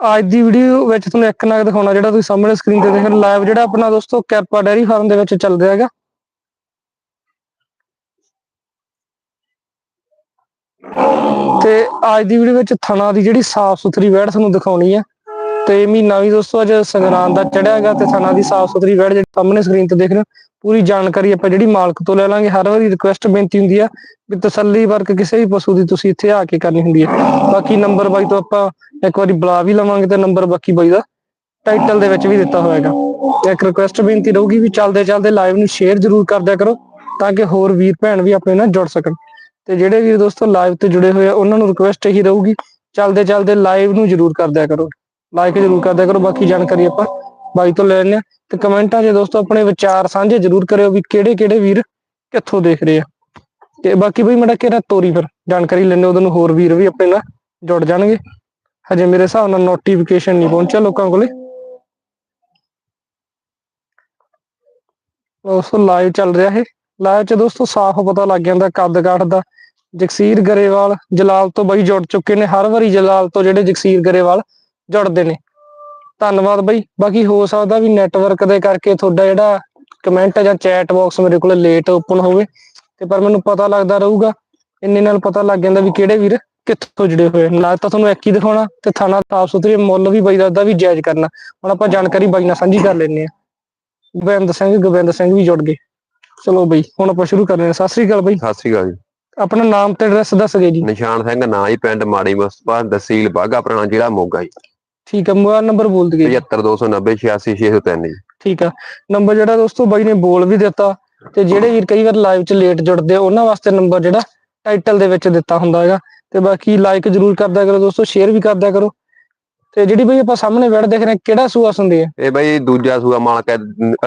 ਅੱਜ ਦੀ ਵੀਡੀਓ ਵਿੱਚ ਤੁਹਾਨੂੰ ਇੱਕ ਨਗ ਦਿਖਾਉਣਾ, ਜਿਹੜਾ ਤੁਸੀਂ ਸਾਹਮਣੇ ਸਕਰੀਨ ਤੇ ਦੇਖ ਰਹੇ ਲਾਈਵ ਜਿਹੜਾ ਆਪਣਾ ਦੋਸਤੋ ਕੈਪਾ ਡੈਰੀ ਫਾਰਮ ਦੇ ਵਿੱਚ ਚੱਲ ਰਿਹਾ ਹੈਗਾ। ਤੇ ਅੱਜ ਦੀ ਵੀਡੀਓ ਵਿੱਚ ਥਣਾ ਦੀ ਜਿਹੜੀ ਸਾਫ਼ ਸੁਥਰੀ ਵੈੜ ਤੁਹਾਨੂੰ ਦਿਖਾਉਣੀ ਹੈ ਤੇ ਮਹੀਨਾ ਵੀ ਦੋਸਤੋ ਅੱਜ ਸੰਗਰਾਂਦ ਦਾ ਚੜਿਆ ਹੈਗਾ ਤੇ ਥਣਾ ਦੀ ਸਾਫ਼ ਸੁਥਰੀ ਵੈੜ ਜਿਹੜੀ ਸਾਹਮਣੇ ਸਕਰੀਨ ਤੇ ਦੇਖ ਰਹੇ ਪੂਰੀ ਜਾਣਕਾਰੀ ਆਪਾਂ ਜਿਹੜੀ ਮਾਲਕ ਤੋਂ ਲੈ ਲਾਂਗੇ। ਹਰ ਵਾਰੀ ਰਿਕੁਐਸਟ ਬੇਨਤੀ ਹੁੰਦੀ ਆ ਵੀ ਤਸੱਲੀ ਵਰਕ ਕਿਸੇ ਵੀ ਪਸ਼ੂ ਦੀ ਤੁਸੀਂ ਇੱਥੇ ਆ ਕੇ ਕਰਨੀ ਹੁੰਦੀ ਹੈ ਬਾਕੀ ਨੰਬਰ ਬਾਈ ਤੋਂ ਆਪਾਂ ਇੱਕ ਵਾਰੀ ਬੁਲਾ ਵੀ ਲਵਾਂਗੇ ਤੇ ਨੰਬਰ ਬਾਕੀ ਬਾਈ ਦਾ ਟਾਈਟਲ ਦੇ ਵਿੱਚ ਵੀ ਦਿੱਤਾ ਹੋਏਗਾ ਇੱਕ ਰਿਕੁਐਸਟ ਬੇਨਤੀ ਰਹੂਗੀ ਵੀ ਚੱਲਦੇ ਚੱਲਦੇ ਲਾਈਵ ਨੂੰ ਸ਼ੇਅਰ ਜ਼ਰੂਰ ਕਰ ਦਿਆ ਕਰੋ ਤਾਂ ਕਿ ਹੋਰ ਵੀਰ ਭੈਣ ਵੀ ਆਪਣੇ ਨਾਲ ਜੁੜ ਸਕਣ। ਤੇ ਜਿਹੜੇ ਵੀਰ ਦੋਸਤੋ ਲਾਈਵ ਤੇ ਜੁੜੇ ਹੋਏ ਆ, ਉਹਨਾਂ ਨੂੰ ਰਿਕੁਐਸਟ ਇਹੀ ਰਹੂਗੀ, ਚੱਲਦੇ ਚੱਲਦੇ ਲਾਈਵ ਨੂੰ ਜ਼ਰੂਰ ਕਰ ਦਿਆ ਕਰੋ। ਲਾਈਕ ਜ਼ਰੂਰ ਕਰ ਕਰੋ, ਬਾਕੀ ਜਾਣਕਾਰੀ ਆਪਾਂ ਬਾਈ ਤੋਂ ਲੈ ਲੈਂਦੇ ਆ ਤੇ ਕਮੈਂਟਾਂ 'ਚ ਦੋਸਤੋ ਆਪਣੇ ਵਿਚਾਰ ਸਾਂਝੇ ਜ਼ਰੂਰ ਕਰਿਓ ਵੀ ਕਿਹੜੇ ਕਿਹੜੇ ਵੀਰ ਕਿੱਥੋਂ ਦੇਖ ਰਹੇ ਆ। ਤੇ ਬਾਕੀ ਬਈ ਮੇਰਾ ਕਿਹੜਾ ਤੋਰੀ ਫਿਰ ਜਾਣਕਾਰੀ ਲੈਣੇ ਉਹਦੋਂ ਹੋਰ ਵੀਰ ਵੀ ਆਪਣੇ ਨਾਲ ਜੁੜ ਜਾਣਗੇ। ਹਜੇ ਮੇਰੇ ਹਿਸਾਬ ਨਾਲ ਨੋਟੀਫਿਕੇਸ਼ਨ ਨਹੀਂ ਪਹੁੰਚਿਆ ਲੋਕਾਂ ਕੋਲੇ। ਦੋਸਤੋ ਲਾਈਵ ਚੱਲ ਰਿਹਾ ਹੈ ਲਾਈਵ 'ਚ ਦੋਸਤੋ ਸਾਫ਼ ਪਤਾ ਲੱਗ ਜਾਂਦਾ ਕੱਦ ਕਾਠ ਦਾ। ਜਗਸੀਰ ਗਰੇਵਾਲ ਜਲਾਲ ਤੋਂ ਬਾਈ ਜੁੜ ਚੁੱਕੇ ਨੇ। ਹਰ ਵਾਰੀ ਜਲਾਲ ਤੋਂ ਜਿਹੜੇ ਜਗਸੀਰ ਗਰੇਵਾਲ ਜੁੜਦੇ ਨੇ। ਧੰਨਵਾਦ ਬਾਈ। ਬਾਕੀ ਹੋ ਸਕਦਾ ਵੀ ਨੈਟਵਰਕ ਦੇ ਕਰਕੇ ਤੁਹਾਡਾ ਜਿਹੜਾ ਕਮੈਂਟ ਜਾਂ ਚੈਟ ਬਾਕਸ ਮੇਰੇ ਕੋਲ ਲੇਟ ਓਪਨ ਹੋਵੇ। ਤੇ ਪਰ ਮੈਨੂੰ ਪਤਾ ਲੱਗਦਾ ਰਹੂਗਾ। ਇੰਨੇ ਨਾਲ ਪਤਾ ਲੱਗ ਜਾਂਦਾ ਵੀ ਕਿਹੜੇ ਵੀਰ ਕਿੱਥੋਂ ਜੁੜੇ ਹੋਏ ਨਾਲ ਤਾਂ ਤੁਹਾਨੂੰ ਇੱਕ ਹੀ ਦਿਖਾਉਣਾ ਤੇ ਥਾਣਾ ਸਾਫ਼ ਸੁਥਰੀ ਮੁੱਲ ਵੀ ਬਾਈ ਦਾ ਉਹਦਾ ਵੀ ਜਾਇਜ਼ ਕਰਨਾ। ਹੁਣ ਆਪਾਂ ਜਾਣਕਾਰੀ ਬਾਈ ਨਾਲ ਸਾਂਝੀ ਕਰ ਲੈਂਦੇ ਆ ਗੋਬਿੰਦ ਸਿੰਘ ਗੋਬਿੰਦ ਸਿੰਘ ਵੀ ਜੁੜ ਗਏ। ਚਲੋ ਬਈ ਹੁਣ ਆਪਾਂ ਸ਼ੁਰੂ ਕਰਨੇ ਆ ਸਤਿ ਸ੍ਰੀ ਅਕਾਲ ਬਈ। ਸਤਿ ਸ੍ਰੀ ਅਕਾਲ ਜੀ। ਆਪਣਾ ਨਾਮ ਤੇ ਐਡਰੈਸ ਦੱਸ ਗਏ ਜੀ। ਨਿਸ਼ਾਨ ਸਿੰਘ ਨਾਂ ਜੀ ਪਿੰਡ ਮਾੜੀ ਮੁਸਤਫਾ ਤਹਿਸੀਲ ਬਾਗਾ ਪੁਰਾਣਾ ਜ਼ਿਲ੍ਹਾ ਮੋਗਾ ਜੀ। ਠੀਕ ਹੈ ਮੋਬਾਈਲ ਨੰਬਰ ਬੋਲ ਦਈਏ। 75290 86603 ਜੀ। ਠੀਕ ਆ ਨੰਬਰ ਜਿਹੜਾ ਦੋਸਤੋ ਬਾਈ ਨੇ ਬੋਲ ਵੀ ਦਿੱਤਾ ਤੇ ਜਿਹੜੇ ਵੀਰ ਕਈ ਵਾਰ ਲਾਈਵ 'ਚ ਲੇਟ ਜੁੜਦੇ ਆ, ਉਹਨਾਂ ਵਾਸਤੇ ਨੰਬਰ ਜਿਹੜਾ ਟਾਈਟਲ ਦੇ ਵਿੱਚ ਦਿੱਤਾ ਹੁੰਦਾ ਹੈਗਾ। ਤੇ ਬਾਕੀ ਲਾਈਕ ਜਰੂਰ ਕਰਦਿਆ ਕਰੋ ਦੋਸਤੋ ਸ਼ੇਅਰ ਵੀ ਕਰਦਿਆ ਕਰੋ। ਤੇ ਜਿਹੜੀ ਬਈ ਆਪਾਂ ਸਾਹਮਣੇ ਵੜ ਦੇਖ ਰਹੇ ਕਿਹੜਾ ਸੂਆ ਸੁੰਦੀ ਹੈ ਇਹ ਬਈ ਦੂਜਾ ਸੂਆ ਮਾਲਕ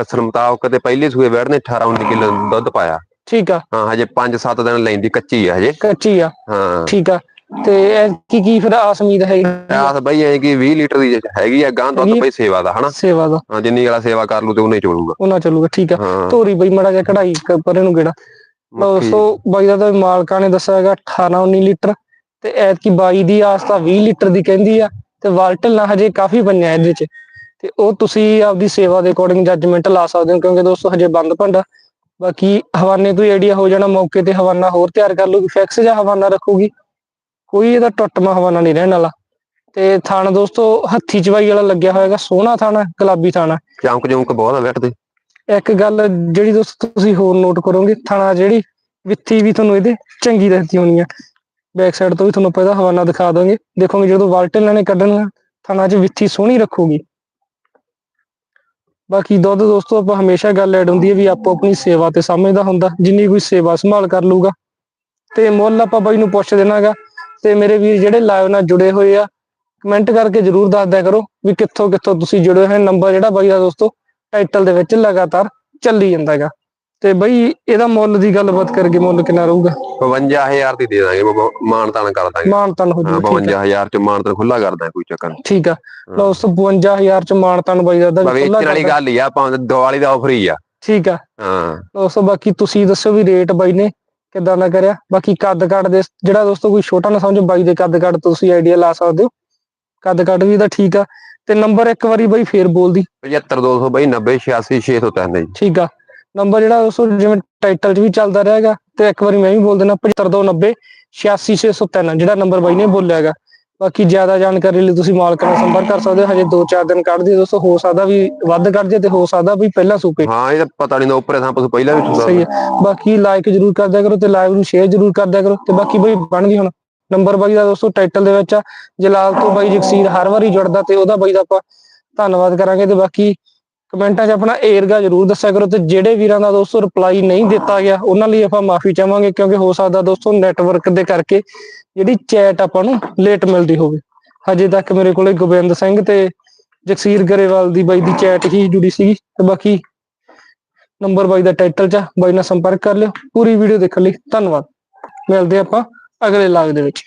ਅਸਲ ਮੁਤਾਬਕ ਤੇ ਪਹਿਲੇ ਸੂਏ ਵੜ ਨੇ 18 19 ਕਿਲੋ ਦੁੱਧ ਪਾਇਆ। ਠੀਕ ਆ। ਹਾਂ ਹਜੇ 5-7 ਦਿਨ ਲੈਂਦੀ ਕੱਚੀ ਹੈ ਹਜੇ। ਕੱਚੀ ਆ। ਹਾਂ। ਠੀਕ ਆ। ਤੇ ਕੀ ਕੀ ਫਿਰ ਆਸ ਉਮੀਦ ਹੈ ਆਸ ਬਈ ਐ ਕਿ 20 ਲੀਟਰ ਦੀ ਹੈਗੀ ਆ ਗਾਂ ਦੁੱਧ। ਬਈ ਸੇਵਾ ਦਾ ਹਨਾ? ਸੇਵਾ ਦਾ। ਹਾਂ ਜਿੰਨੀ ਵਾਲਾ ਸੇਵਾ ਕਰ ਲੂ ਤੇ ਉਹਨੇ ਚੋਲੂਗਾ। ਉਹਨਾਂ ਚੱਲੂਗਾ ਠੀਕ ਆ। ਧੋਰੀ ਬਈ ਮੜਾ ਜਿਹਾ ਕਢਾਈ ਪਰੇ ਨੂੰ ਗੇੜਾ। ਦੋਸਤੋ ਬਾਈ ਦਾ ਤਾਂ ਮਾਲਕਾਂ ਨੇ ਦੱਸਿਆ ਹੈਗਾ 18 19 ਲੀਟਰ। ਤੇ ਐਤਕੀ ਬਾਈ ਦੀ ਆਸ ਤਾਂ 20 ਲੀਟਰ ਦੀ ਕਹਿੰਦੀ ਆ। ਤੇ ਵਾਲਟਲ ਨਾ ਹਜੇ ਕਾਫੀ ਬੰਨਿਆ ਇਹਦੇ ਚ। ਤੇ ਉਹ ਤੁਸੀਂ ਆਪਦੀ ਸੇਵਾ ਦੇ ਅਕੋਰਡਿੰਗ ਜੱਜਮੈਂਟ ਲਾ ਸਕਦੇ ਹੋ ਕਿਉਂਕਿ ਦੋਸਤੋ ਹਜੇ ਬੰਦ ਭੰਡਾ। ਬਾਕੀ ਹਵਾਨੇ ਤੋਂ ਆਈਡੀਆ ਹੋ ਜਾਣਾ ਮੌਕੇ ਤੇ ਹਵਾਨਾ ਹੋਰ ਤਿਆਰ ਕਰ ਲੂਗੀ ਫਿਕਸ ਜਾਂ ਹਵਾਨਾ ਰੱਖੂਗੀ। ਕੋਈ ਇਹਦਾ ਟੁੱਟਮਾ ਹਵਾਨਾ ਨਹੀਂ ਰਹਿਣ ਵਾਲਾ। ਤੇ ਥਾਣਾ ਦੋਸਤੋ ਹੱਥੀ ਚਵਾਈ ਵਾਲਾ ਲੱਗਿਆ ਹੋਏਗਾ ਸੋਹਣਾ ਥਾਣਾ ਗੁਲਾਬੀ ਥਾਣਾ। ਚਮਕ ਚਮਕ ਬਹੁਤ ਆ ਬੈਠਦੇ ਇੱਕ ਗੱਲ ਜਿਹੜੀ ਦੋਸਤੋ ਤੁਸੀਂ ਹੋਰ ਨੋਟ ਕਰੋਗੇ ਥਾਣਾ ਜਿਹੜੀ ਵਿੱਥੀ ਵੀ ਤੁਹਾਨੂੰ ਇਹਦੇ ਚੰਗੀ ਦਿਖਦੀ ਹੋਣੀ ਆ। ਬੈਕ ਸਾਈਡ ਤੋਂ ਵੀ ਤੁਹਾਨੂੰ ਪਹਿਲਾਂ ਹਵਾਨਾ ਦਿਖਾ ਦਾਂਗੇ। ਦੇਖੋਗੇ ਜਦੋਂ ਵਾਲਟਨ ਲੈਣੇ ਕੱਢਣ ਥਾਣਾ 'ਚ ਵਿੱਥੀ ਸੋਹਣੀ ਰੱਖੂਗੀ। ਬਾਕੀ ਦੁੱਧ ਦੋਸਤੋ ਆਪਾਂ ਹਮੇਸ਼ਾ ਗੱਲ ਐਡ ਹੁੰਦੀ ਹੈ ਵੀ ਆਪੋ ਆਪਣੀ ਸੇਵਾ ਤੇ ਸਮਝਦਾ ਹੁੰਦਾ ਜਿੰਨੀ ਕੋਈ ਸੇਵਾ ਸੰਭਾਲ ਕਰ ਲੂਗਾ ਤੇ ਮੁੱਲ ਆਪਾਂ ਬਾਈ ਨੂੰ ਪੁੱਛ ਦੇਣਾਗਾ ਤੇ ਮੇਰੇ ਵੀਰ ਜਿਹੜੇ ਲਾਈਵ ਨਾਲ ਜੁੜੇ ਹੋਏ ਆ ਕਮੈਂਟ ਕਰਕੇ ਜਰੂਰ ਦੱਸ ਦਿਆ ਕਰੋ ਵੀ ਕਿੱਥੋਂ ਕਿੱਥੋਂ ਤੁਸੀਂ ਜੁੜੇ ਹੋਏ ਨੰਬਰ ਜਿਹੜਾ ਬਾਈ ਦਾ ਦੋਸਤੋ ਟਾਈਟਲ ਦੇ ਵਿੱਚ ਲਗਾਤਾਰ ਚੱਲੀ ਜਾਂਦਾ ਹੈਗਾ। ਤੇ ਬਈ ਇਹਦਾ ਮੁੱਲ ਦੀ ਗੱਲਬਾਤ ਕਰਕੇ ਮੁੱਲ ਕਿੰਨਾ ਰਹੂਗਾ? 52000 ਦੀ ਦੇ ਦਾਂਗੇ ਮਾਨ ਤਾਨ ਕਰ ਦਾਂਗੇ। ਮਾਨਤਨ ਹੋ ਹਾਂ ਜੂ ਠੀਕ ਆ 52000 ਚ ਮਾਨ ਤਾਨ ਖੁੱਲਾ ਕਰ ਕੋਈ ਚੱਕਰ ਨਹੀਂ। ਠੀਕ ਆ। ਲਓ 52000 ਚ ਮਾਨਤਨ ਬਾਈ ਦਾ ਵੀ ਵੇਚਣ ਖੁੱਲਾ ਵਾਲੀ। ਗੱਲ ਹੀ ਆ ਭਾਵੇਂ ਦੀਵਾਲੀ ਦਾ ਆਫਰ ਹੀ ਆ। ਠੀਕ ਆ। ਹਾਂ। ਦੋਸਤੋ ਬਾਕੀ ਤੁਸੀਂ ਦੱਸੋ ਵੀ ਰੇਟ ਬਾਈ ਨੇ ਕਿੱਦਾਂ ਦਾ ਕਰਿਆ? ਬਾਕੀ ਕੱਦ ਕੱਟ ਦੇ ਜਿਹੜਾ ਦੋਸਤੋ ਕੋਈ ਛੋਟਾ ਨਾ ਸਮਝੋ ਬਾਈ ਦੇ ਕੱਦ ਕੱਟ ਤੁਸੀਂ ਆਈਡੀਆ ਲਾ ਸਕਦੇ ਹੋ। ਕੱਦ ਕੱਟ ਵੀ ਤਾਂ ਠੀਕ ਆ। ਤੇ ਨੰਬਰ ਇੱਕ ਵਾਰੀ ਬਾਈ ਫੇਰ ਬੋਲਦੀ। 75200 ਬਈ 90 86 603 ਜੀ। ਠੀਕ ਆ। ਨੰਬਰ ਜਿਹੜਾ ਦੋਸਤੋ ਜਿਵੇਂ ਟਾਈਟਲ 'ਚ ਵੀ ਚੱਲਦਾ ਰਹੇਗਾ ਤੇ ਇੱਕ ਵਾਰੀ ਮੈਂ ਵੀ ਬੋਲ ਦੇਣਾ 75290 86603 ਜਿਹੜਾ ਨੰਬਰ ਬਾਈ ਨੇ ਬੋਲਿਆ ਹੈਗਾ। ਬਾਕੀ ਜ਼ਿਆਦਾ ਜਾਣਕਾਰੀ ਲਈ ਤੁਸੀਂ ਮਾਲਕ ਨਾਲ ਸੰਪਰਕ ਕਰ ਸਕਦੇ ਹੋ। ਹਜੇ 2-4 ਦਿਨ ਕੱਢ ਦਿਓ ਦੋਸਤੋ ਹੋ ਸਕਦਾ ਵੀ ਵੱਧ ਕੱਢ ਜੇ ਤੇ ਹੋ ਸਕਦਾ ਵੀ ਪਹਿਲਾਂ ਸੂਪੇ ਹਾਂ। ਇਹ ਤਾਂ ਪਤਾ ਨਹੀਂ ਨਾ ਉੱਪਰ ਥਾਂ ਪਸ ਪਹਿਲਾਂ ਵੀ ਹੁੰਦਾ ਸਹੀ ਹੈ। ਬਾਕੀ ਲਾਈਕ ਜਰੂਰ ਕਰ ਦਿਆ ਕਰੋ ਤੇ ਲਾਈਵ ਨੂੰ ਸ਼ੇਅਰ ਜਰੂਰ ਕਰ ਦਿਆ ਕਰੋ ਤੇ ਬਾਕੀ ਬਈ ਬਣ ਗਈ ਹੁਣ ਨੰਬਰ ਬਾਈ ਦਾ ਦੋਸਤੋ ਟਾਈਟਲ ਦੇ ਵਿੱਚ ਆ। ਜਲਾਲ ਤੋਂ ਬਾਈ ਜਗਸੀਰ ਹਰ ਵਾਰੀ ਜੁੜਦਾ ਤੇ ਉਹਦਾ ਬਾਈ ਦਾ ਆਪਾਂ ਧੰਨਵਾਦ ਕਰਾਂਗੇ ਤੇ ਬਾਕੀ ਕਮੈਂਟਾਂ 'ਚ ਆਪਣਾ ਏਰਗਾ ਜਰੂਰ ਦੱਸਿਆ ਕਰੋ ਤੇ ਜਿਹੜੇ ਵੀਰਾਂ ਦਾ ਦੋਸਤੋ ਰਿਪਲਾਈ ਨਹੀਂ ਦਿੱਤਾ ਗਿਆ ਉਹਨਾਂ ਲਈ ਆਪਾਂ ਮਾਫੀ ਚਾਹਾਂਗੇ ਕਿਉਂਕਿ ਹੋ ਸਕਦਾ ਦੋਸਤੋ ਨੈਟਵਰਕ ਦੇ ਕਰਕੇ ਜਿਹੜੀ ਚੈਟ ਆਪਾਂ ਨੂੰ ਲੇਟ ਮਿਲਦੀ ਹੋਵੇ। ਹਜੇ ਤੱਕ ਮੇਰੇ ਕੋਲੇ ਗੋਬਿੰਦ ਸਿੰਘ ਤੇ ਜਗਸੀਰ ਗਰੇਵਾਲ ਦੀ ਬਾਈ ਦੀ ਚੈਟ ਹੀ ਜੁੜੀ ਸੀਗੀ ਤੇ ਬਾਕੀ ਨੰਬਰ ਬਾਈ ਦਾ ਟਾਈਟਲ 'ਚ ਬਾਈ ਨਾਲ ਸੰਪਰਕ ਕਰ ਲਿਓ। ਪੂਰੀ ਵੀਡੀਓ ਦੇਖਣ ਲਈ ਧੰਨਵਾਦ। ਮਿਲਦੇ ਆਪਾਂ ਅਗਲੇ ਲਾਗ ਦੇ ਵਿੱਚ।